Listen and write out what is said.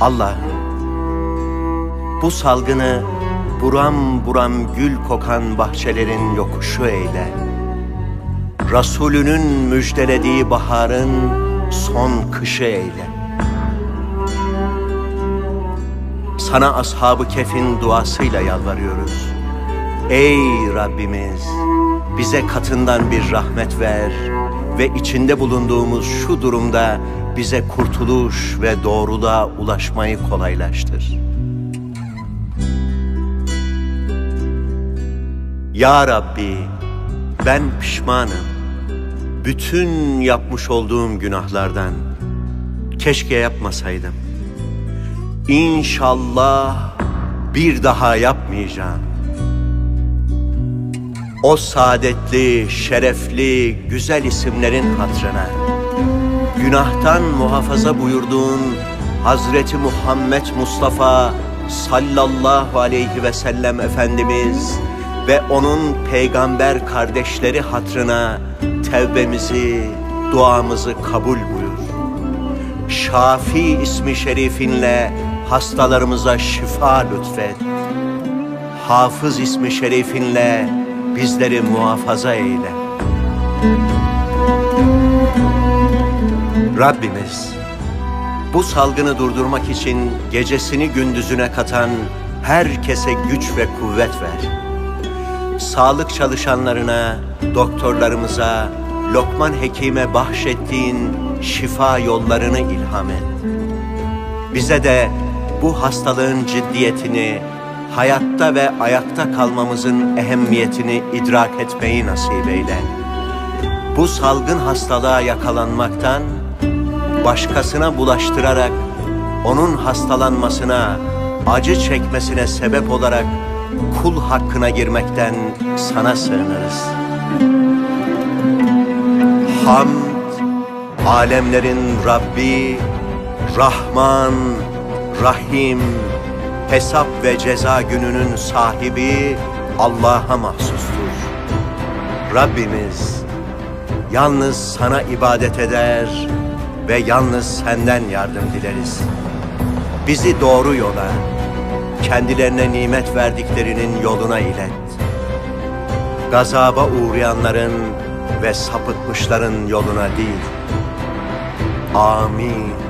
Allah bu salgını buram buram gül kokan bahçelerin yokuşu eyle. Resulünün müjdelediği baharın son kışı eyle. Sana ashabı kefin duasıyla yalvarıyoruz. Ey Rabbimiz! Bize katından bir rahmet ver ve içinde bulunduğumuz şu durumda bize kurtuluş ve doğruluğa ulaşmayı kolaylaştır. Ya Rabbi, ben pişmanım. Bütün yapmış olduğum günahlardan. Keşke yapmasaydım. İnşallah bir daha yapmayacağım. O saadetli, şerefli, güzel isimlerin hatrına, günahtan muhafaza buyurduğun Hazreti Muhammed Mustafa sallallahu aleyhi ve sellem Efendimiz ve onun peygamber kardeşleri hatrına tevbemizi, duamızı kabul buyur. Şafi ismi şerifinle hastalarımıza şifa lütfet. Hafız ismi şerifinle bizleri muhafaza eyle. Rabbimiz, bu salgını durdurmak için gecesini gündüzüne katan herkese güç ve kuvvet ver. Sağlık çalışanlarına, doktorlarımıza, Lokman Hekim'e bahşettiğin şifa yollarını ilham et. Bize de bu hastalığın ciddiyetini, hayatta ve ayakta kalmamızın ehemmiyetini idrak etmeyi nasip eyle. Bu salgın hastalığa yakalanmaktan, başkasına bulaştırarak onun hastalanmasına, acı çekmesine sebep olarak kul hakkına girmekten sana sığınırız. Hamd, alemlerin Rabbi, Rahman, Rahim, hesap ve ceza gününün sahibi Allah'a mahsustur. Rabbimiz, yalnız sana ibadet eder ve yalnız senden yardım dileriz. Bizi doğru yola, kendilerine nimet verdiklerinin yoluna ilet. Gazaba uğrayanların ve sapıtmışların yoluna değil. Amin.